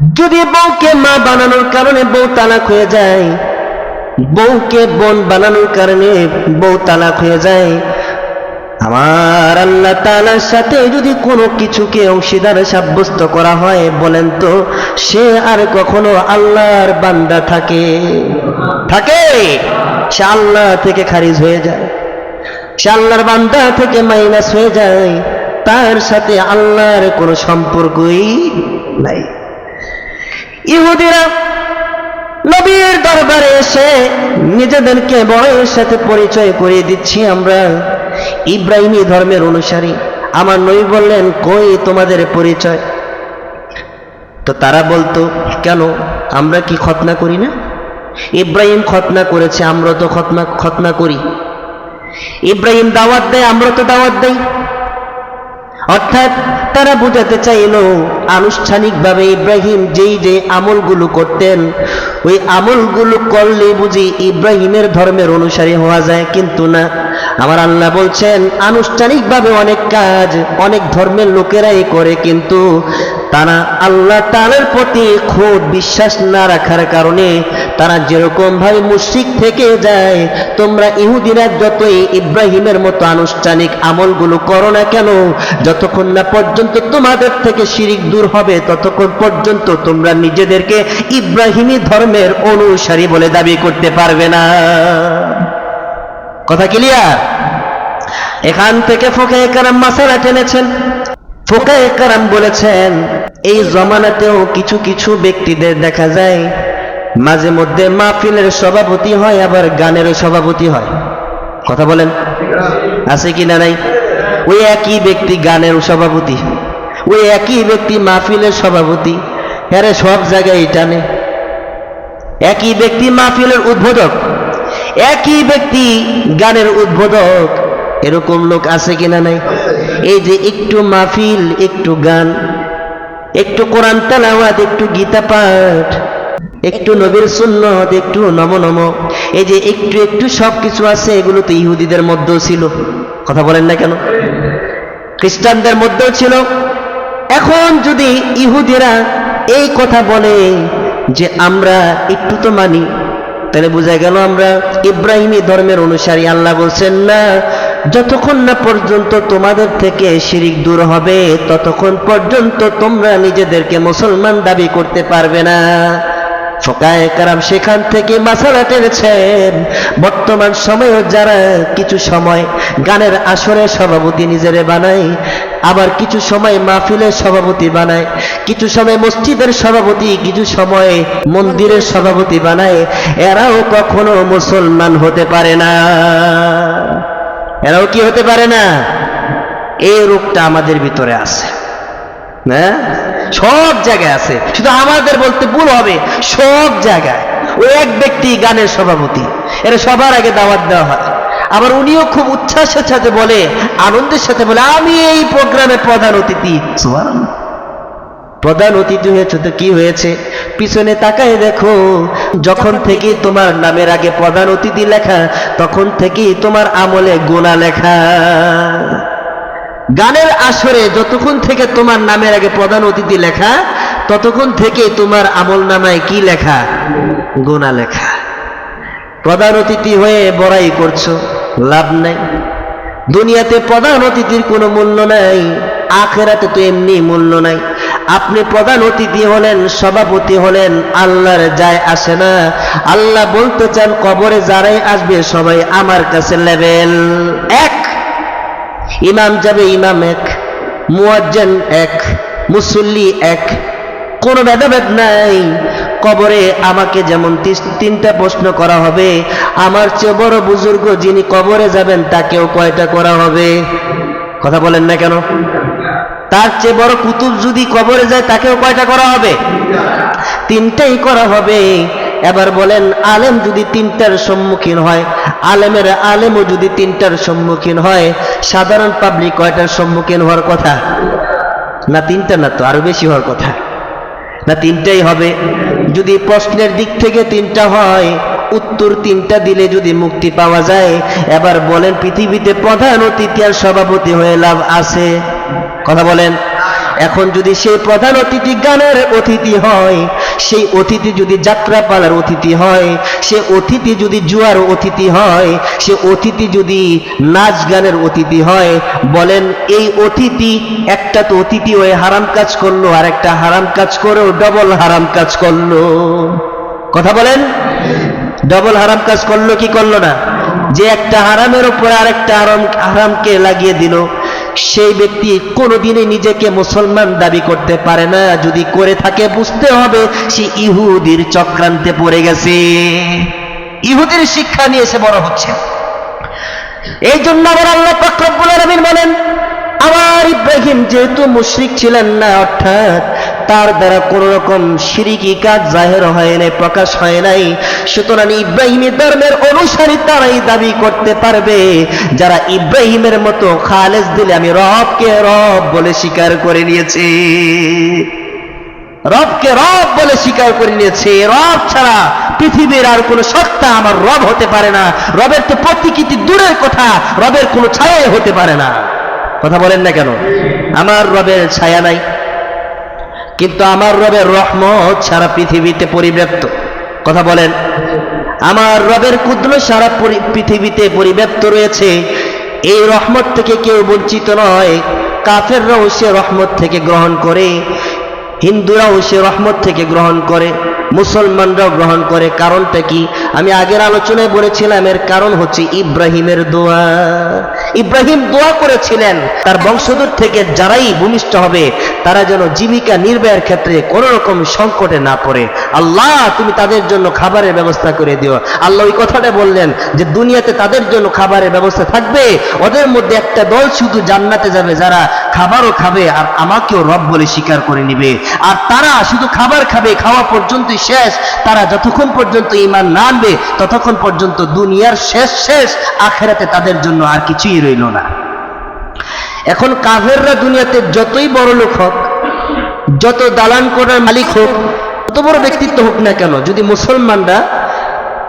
যদি বউকে মা বানানোর কারণে বউ তালাক হয়ে যায়, বউকে বোন বানানোর কারণে বউ তালাক হয়ে যায়, আমার আল্লাহ তালার সাথে যদি কোনো কিছুকে অংশীদার সাব্যস্ত করা হয়, বলেন তো, সে আর কখনো আল্লাহর বান্দা থাকে? থাকে। সে আল্লাহ থেকে খারিজ হয়ে যায়। সে আল্লাহর বান্দা থেকে মাইনাস হয়ে যায়। তার সাথে আল্লাহর কোনো সম্পর্কই নাই। ইহুদিরা নবীর দরবারে এসে নিজেদেরকে বড়ের সাথে পরিচয় করিয়ে দিচ্ছি আমরা। ইব্রাহিমী ধর্মের অনুসারী। আমার নবী বললেন, কই তোমাদের পরিচয়? তো তারা বলতো, কেন, আমরা কি খতনা করি না? ইব্রাহিম খতনা করেছে, আমরা তো খতনা খতনা করি। ইব্রাহিম দাওয়াত দেয়, আমরা তো দাওয়াত দেই। অর্থাৎ তারা বোঝাতে চাইল, আনুষ্ঠানিকভাবে ইব্রাহিম যেই যে আমলগুলো করতেন, ওই আমলগুলো করলে বুঝি ইব্রাহিমের ধর্মের অনুসারী হওয়া যায়, কিন্তু না। আমার আল্লাহ বলছেন, আনুষ্ঠানিকভাবে অনেক কাজ অনেক ধর্মের লোকেরাই করে, কিন্তু তারা আল্লাহ তালের প্রতি খুব বিশ্বাস না রাখার কারণে তারা যেরকম ভাবে মুশরিক থেকে যায়, তোমরা ইহুদিরা যতই ইব্রাহিমের মতো আনুষ্ঠানিক আমলগুলো করো না কেন, যতক্ষণ না পর্যন্ত তোমাদের থেকে শিরিক দূর হবে, ততক্ষণ পর্যন্ত তোমরা নিজেদেরকে ইব্রাহিমী ধর্মের অনুসারী বলে দাবি করতে পারবে না। কথা ক্লিয়ার এখান থেকে ফোকে কারাম মাসালা টেনেছেন। ফোকা কারাম বলেছেন, এই জমানাতেও কিছু কিছু ব্যক্তিদের দেখা যায় মাঝে মধ্যে মাহফিলের সভাপতি হয়, আবার গানেরও সভাপতি হয়। কথা বলেন? আছে কি না নাই? ওই একই ব্যক্তি গানের সভাপতি। ওই একই ব্যক্তি মাহফিলের সভাপতি। হ্যাঁ সব জায়গায় টানে একই ব্যক্তি মাহফিলের উদ্বোধক। একই ব্যক্তি গানের উদ্বোধক। এরকম লোক আছে কিনা নাই? এই যে একটু মাহফিল, একটু গান, একটু কোরআন তালাওয়াত, একটু গীতা পাঠ একটু নবীর সুন্নত, একটু নম নম। এই যে একটু একটু সব কিছু আছে, এগুলো তো ইহুদিদের মধ্যেও ছিল। কথা বলেন না কেন? খ্রিস্টানদের মধ্যেও ছিল। এখন যদি ইহুদিরা এই কথা বলে যে আমরা একটু তো মানি, তাহলে বোঝা গেল আমরা ইব্রাহিমী ধর্মের অনুসারী। আল্লাহ বলছেন, না, যতক্ষণ না পর্যন্ত তোমাদের থেকে শিরিক দূর হবে, ততক্ষণ পর্যন্ত তোমরা নিজেদেরকে মুসলমান দাবি করতে পারবে না। ফোকায় কারাম সেখান থেকে মাসালা টেনেছেন। বর্তমান সময়েও যারা কিছু সময় গানের আসরে সভাপতি নিজেরে বানায়, আবার কিছু সময় মাহফিলের সভাপতি বানায়, কিছু সময় মসজিদের সভাপতি, কিছু সময় মন্দিরের সভাপতি বানায়, এরাও কখনো মুসলমান হতে পারে না। এরাও কি হতে পারে না? এই রূপটা আমাদের ভিতরে আছে। হ্যাঁ? সব জায়গায় আছে। শুধু আমাদের বলতে ভুল হবে, সব জায়গায়। ও এক ব্যক্তি গানের সভাপতি। এরা সবার আগে দাওয়াত দেওয়া হয়। আবার উনিও খুব উচ্ছ্বাসের সাথে বলে, আনন্দের সাথে বলে, আমি এই প্রোগ্রামে প্রধান অতিথি। প্রধান অতিথি হয়েছে তো কি হয়েছে? পিছনে তাকায় দেখো, যখন থেকে তোমার নামের আগে প্রধান অতিথি লেখা, তখন থেকেই তোমার আমলে গোনা লেখা। গানের আসরে যতক্ষণ থেকে তোমার নামের আগে প্রধান অতিথি লেখা, ততক্ষণ থেকে তোমার আমল নামায় কি লেখা? গোনা লেখা। প্রধান অতিথি হয়ে বড়াই করছ, লাভ নাই। দুনিয়াতে প্রধান অতিথির কোনো মূল্য নাই, আখেরাতে তো এমনি মূল্য নাই। আপনি প্রধান অতিথি হলেন, সভাপতি হলেন, আল্লাহর যায় আসে না। আল্লাহ বলতে চান, কবরে যারাই আসবে, সবাই আমার কাছে লেভেল এক ইমাম যাবে ইমাম এক, মুয়াজ্জান এক, মুসল্লি এক। কোনো ভেদাভেদ নাই। কবরে আমাকে যেমন তিনটা প্রশ্ন করা হবে, আমার চেয়ে বড় বুজুর্গ যিনি কবরে যাবেন, তাকেও কয়টা করা হবে? কথা বলেন না কেন? তার চেয়ে বড় কুতুব যদি কবরে যায়, তাকেও কয়টা করা হবে? তিনটাই করা হবে। এবার বলেন, আলেম যদি তিনটার সম্মুখীন হয়, আলেমের আলেমও যদি তিনটার সম্মুখীন হয়, সাধারণ পাবলিক কয়টার সম্মুখীন হওয়ার কথা? না তিনটা না তো, আরও বেশি হওয়ার কথা। না তিনটাই হবে। যদি প্রশ্নের দিক থেকে তিনটা হয়, উত্তর তিনটা দিলে যদি মুক্তি পাওয়া যায়, এবার বলেন, পৃথিবীতে প্রধান অতিথি আর সভাপতি হয়ে লাভ আছে। কথা বলেন, এখন যদি সেই প্রধান অতিথি গানের অতিথি হয় সেই অতিথি যদি যাত্রাপালার অতিথি হয়, সে অতিথি যদি জুয়ার অতিথি হয়, সে অতিথি যদি নাচ গানের অতিথি হয়, বলেন এই অতিথি একটা তো অতিথি হয়ে হারাম কাজ করল, আর একটা হারাম কাজ করেও ডবল হারাম কাজ করল। কথা বলেন? ডবল হারাম কাজ করল, কি করল না? যে একটা হারামের উপরে আরেকটা হারাম, হারামকে লাগিয়ে দিল। সেই ব্যক্তি কোনোদিনই নিজেকে মুসলমান দাবি করতে পারে না। যদি করে থাকে, বুঝতে হবে সে ইহুদির চক্রান্তে পড়ে গেছে। ইহুদির শিক্ষা নিয়ে সে বড় হচ্ছে। এই জন্য আবার আল্লাহ পাকরব্বুল আলমিন বলেন আমার ইব্রাহিম যেহেতু মুশরিক ছিলেন না, অর্থাৎ তার দ্বারা কোন রকম সিরিকি কাজ জাহের হয় নাই, প্রকাশ হয় নাই। সুতরাং ইব্রাহিমী ধর্মের অনুসারী তারাই দাবি করতে পারবে, যারা ইব্রাহিমের মতো খালেজ দিলে আমি রবকে রব বলে স্বীকার করে নিয়েছি। রবকে রব বলে স্বীকার করে নিয়েছে। রব ছাড়া পৃথিবীর আর কোনো সত্তা আমার রব হতে পারে না। রবের তো প্রতিকৃতি দূরের কথা, রবের কোনো ছায়া হতে পারে না। কথা বলেন না কেন? আমার রবের ছায়া নাই। কিন্তু আমার রবের রহমত সারা পৃথিবীতে পরিব্যাপ্ত। কথা বলেন। আমার রবের কুদ্র সারা পৃথিবীতে পরিব্যাপ্ত রয়েছে। এই রহমত থেকে কেউ বঞ্চিত নয়। কাফেররাও সে রহমত থেকে গ্রহণ করে। হিন্দুরাও সে রহমত থেকে গ্রহণ করে। মুসলমানরাও গ্রহণ করে। কারণটা কি? আমি আগের আলোচনায় বলেছিলাম, এর কারণ হচ্ছে ইব্রাহিমের দোয়া। ইব্রাহিম দোয়া করেছিলেন, তার বংশধর থেকে যারাই ভূমিষ্ঠ হবে, তারা যেন জীবিকা নির্বাহের ক্ষেত্রে কোন রকম সংকটে না পড়ে। আল্লাহ, তুমি তাদের জন্য খাবারের ব্যবস্থা করে দিও। আল্লাহ ওই কথাটা বললেন যে, দুনিয়াতে তাদের জন্য খাবারের ব্যবস্থা থাকবে, ওদের মধ্যে একটা দল শুধু জান্নাতে যাবে, যারা খাবারও খাবে আর আমাকেও রব বলে স্বীকার করে নিবে। আর তারা শুধু খাবার খাবে, খাওয়া পর্যন্তই শেষ। তারা যতক্ষণ পর্যন্ত ইমান না আনবে, ততক্ষণ পর্যন্ত দুনিয়ার শেষ শেষ, আখেরাতে তাদের জন্য আর কিছুই রইল না। এখন কাফেররা দুনিয়াতে যতই বড় লোক হোক, যত দালান করার মালিক হোক, যত বড় ব্যক্তিত্ব হোক না কেন, যদি মুসলমানরা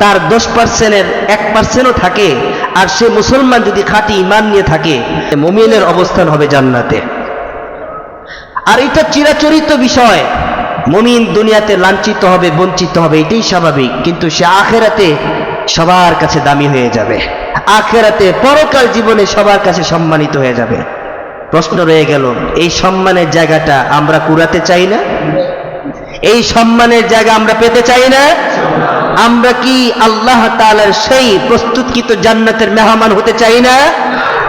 তার দশ পার্সেন্টের এক পার্সেন্টও থাকে, আর সে মুসলমান যদি খাঁটি ইমান নিয়ে থাকে মমিনের অবস্থান হবে জান্নাতে। আর এটা চিরাচরিত বিষয়। মমিন দুনিয়াতে লাঞ্ছিত হবে, বঞ্চিত হবে, এটাই স্বাভাবিক। কিন্তু সে আখেরাতে সবার কাছে দামি হয়ে যাবে। আখেরাতে পরকাল জীবনে সবার কাছে সম্মানিত হয়ে যাবে। প্রশ্ন রয়ে গেল, এই সম্মানের জায়গাটা আমরা কুড়াতে চাই না? এই সম্মানের জায়গা আমরা পেতে চাই না? আমরা কি আল্লাহ তাআলার সেই প্রস্তুতকৃত জান্নাতের মেহমান হতে চাই না?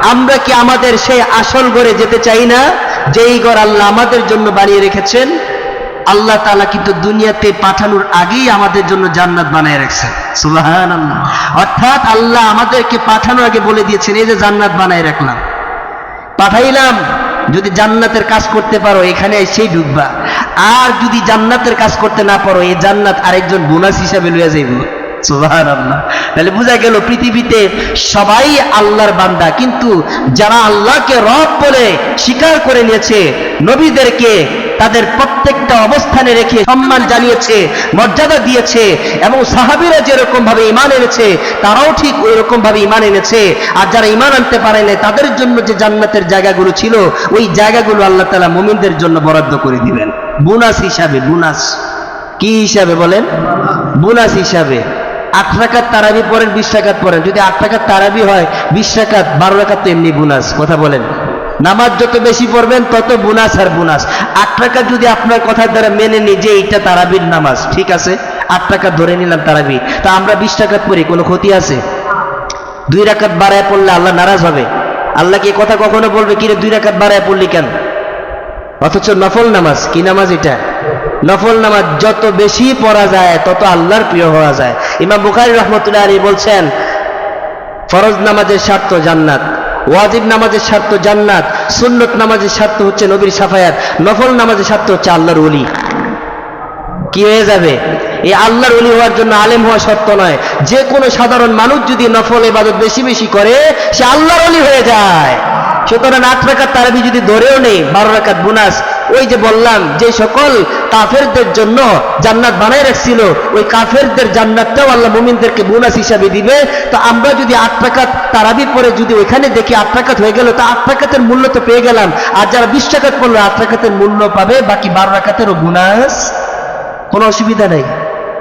আমরা কি আমাদের সেই আসল ঘরে যেতে চাই না? যেই ঘর আল্লাহ আমাদের জন্য বানিয়ে রেখেছেন, আল্লাহ তাআলা কিন্তু দুনিয়াতে পাঠানোর আগেই আমাদের জন্য জান্নাত বানিয়ে রেখেছেন। সুবাহান অর্থাৎ আল্লাহ আমাদেরকে পাঠানোর আগে বলে দিয়েছেন, এই যে জান্নাত বানায় রাখলাম। পাঠাইলাম। যদি জান্নাতের কাজ করতে পারো, এখানে এসেই ঢুকবা আর যদি জান্নাতের কাজ করতে না পারো এই জান্নাত আরেকজন বোনাস হিসাবে লইয়া যাইব। তাহলে বোঝা গেল পৃথিবীতে সবাই আল্লাহর বান্দা, কিন্তু যারা আল্লাহকে রব বলে স্বীকার করে নিয়েছে, নবীদেরকে তাদের প্রত্যেকটা অবস্থানে রেখে সম্মান জানিয়েছে, মর্যাদা দিয়েছে, এবং সাহাবিরা যেরকম ভাবে ইমান এনেছে, তারাও ঠিক ওই রকম ভাবে ইমান এনেছে। আর যারা ইমান আনতে পারে না তাদের জন্য যে জান্নাতের জায়গাগুলো ছিল, ওই জায়গাগুলো আল্লাহ তালা মুমিনদের জন্য বরাদ্দ করে দিবেন। বোনাস হিসাবে, বোনাস। কি হিসাবে বলেন? বোনাস হিসাবে। আট টাকার তারাবি পড়েন, বিশ টাকার পড়েন। যদি আট টাকার তারাবি হয়, বিশ টাকা বারো টাকার তো এমনি বোনাস, কথা বলেন। নামাজ যত বেশি পড়বেন, তত বোনাস আর বোনাস। আট টাকা যদি আপনার কথার দ্বারা মেনে নিই যে এইটা তারাবির নামাজ, ঠিক আছে? আট টাকা ধরে নিলাম তারাবি। তা আমরা বিশ টাকা পড়ি, কোনো ক্ষতি আছে? দুই রাকাত বাড়ায় পড়লে আল্লাহ নারাজ হবে। আল্লাহ কি কথা কখনো বলবে, কিরে, দুই রাকাত বাড়ায় পড়লি কেন? অথচ নফল নামাজ, কি নামাজ এটা? নফল নামাজ যত বেশি পড়া যায়, তত আল্লাহর প্রিয় হওয়া যায়। ইমাম বুখারি রহমতুল্লাহ আলী বলছেন, ফরজ নামাজের স্বার্থ জান্নাত, ওয়াজিব নামাজের স্বার্থ জান্নাত, সুন্নত নামাজের স্বার্থ হচ্ছে নবীর সাফায়াত, নফল নামাজের স্বার্থ হচ্ছে আল্লাহর ওলি। কি হয়ে যাবে? এই আল্লাহর অলি হওয়ার জন্য আলেম হওয়া সত্য নয়। যে কোনো সাধারণ মানুষ যদি নফল এবাদত বেশি বেশি করে, সে আল্লাহর অলি হয়ে যায়। সুতরাং আট রাকাত তারাবি যদি ধরেও নেই, বারো রাকাত বোনাস ওই যে বললাম, যে সকল কাফেরদের জন্য জান্নাত বানাই রাখছিল, ওই কাফেরদের জান্নাতটাও আল্লাহ মুমিনদেরকে বোনাস হিসাবে দিবে। তো আমরা যদি আট তারাবি পরে যদি ওইখানে দেখি আট টাকাত হয়ে গেল, তো আট টাকাতের মূল্য তো পেয়ে গেলাম। আর যারা বিশ টাকাত পড়ল, আট টাকাতের মূল্য পাবে, বাকি বারো টাকাতেরও বোনাস। কোনো অসুবিধা নেই।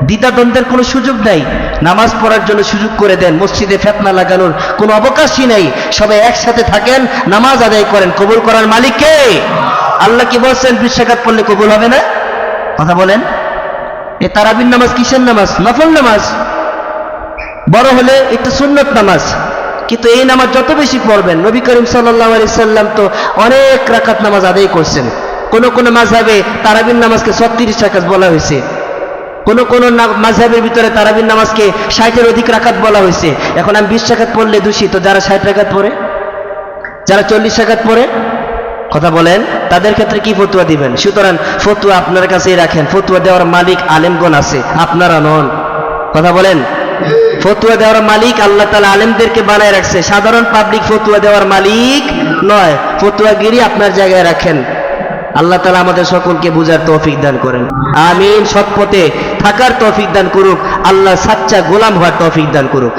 দ্বিতাদ্বন্দ্বের কোনো সুযোগ নাই। নামাজ পড়ার জন্য সুযোগ করে দেন, মসজিদে ফেতনা লাগানোর কোনো অবকাশই নেই। সবাই একসাথে থাকেন, নামাজ আদায় করেন। কবুল করার মালিক কে? আল্লাহ কি বলছেন, বিশ্বাঘাত পড়লে কবুল হবে না? কথা বলেন। এ তারাবির নামাজ কিসের নামাজ? নফল নামাজ। বড় হলে একটু সুন্নত নামাজ। কিন্তু এই নামাজ যত বেশি পড়বেন, নবী করিম সাল্লাহ আলি সাল্লাম তো অনেক রাকাত নামাজ আদায় করছেন। কোন কোন মাঝাবে তারাবির নামাজকে ছত্রিশ রাকাত বলা হয়েছে। কোন কোন মাঝহের ভিতরে তারাবির নামাজকে ষাটের অধিক রাখাত বলা হয়েছে। এখন আমি বিশ রাকাত পড়লে দোষী তো যারা ষাট রাকাত পড়ে, যারা চল্লিশ রাকাত পড়ে কথা বলেন, তাদের ক্ষেত্রে কি ফতুয়া দিবেন? সুতরাং ফতুয়া আপনার কাছেই রাখেন, ফতুয়া দেওয়ার মালিক আলেমগণ আছে, আপনারা নন। কথা বলেন, ফতুয়া দেওয়ার মালিক আল্লাহ তালা আলেমদেরকে বানায় রাখছে। সাধারণ পাবলিক ফতুয়া দেওয়ার মালিক নয়, ফতুয়াগিরি আপনার জায়গায় রাখেন। আল্লাহ তালা আমাদের সকলকে বুঝার তৌফিক দান করেন। আমিন সৎ পথে থাকার তৌফিক দান করুক আল্লাহ সাচ্চা গোলাম হওয়ার তৌফিক দান করুক।